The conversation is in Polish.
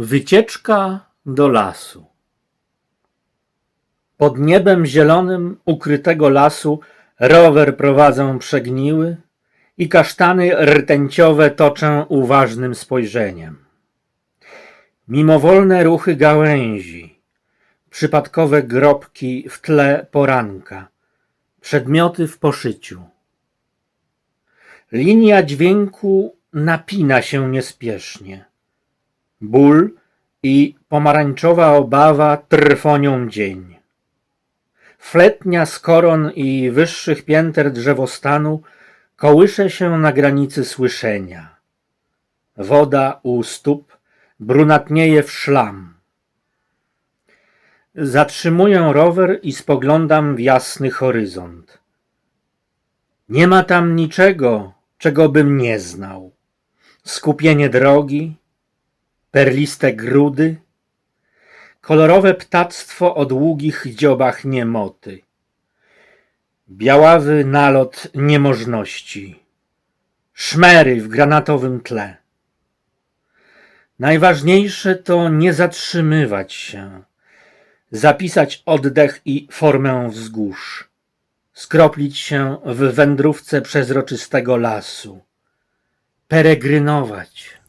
Wycieczka do lasu. Pod niebem zielonym ukrytego lasu rower prowadzę przegniły i kasztany rtęciowe toczę uważnym spojrzeniem. Mimowolne ruchy gałęzi, przypadkowe grobki w tle poranka, przedmioty w poszyciu. Linia dźwięku napina się niespiesznie. Ból i pomarańczowa obawa trwonią dzień. Fletnia z koron i wyższych pięter drzewostanu kołysze się na granicy słyszenia. Woda u stóp brunatnieje w szlam. Zatrzymuję rower i spoglądam w jasny horyzont. Nie ma tam niczego, czego bym nie znał. Skupienie drogi, perliste grudy, kolorowe ptactwo o długich dziobach niemoty, białawy nalot niemożności, szmery w granatowym tle. Najważniejsze to nie zatrzymywać się, zapisać oddech i formę wzgórz, skroplić się w wędrówce przezroczystego lasu, peregrynować.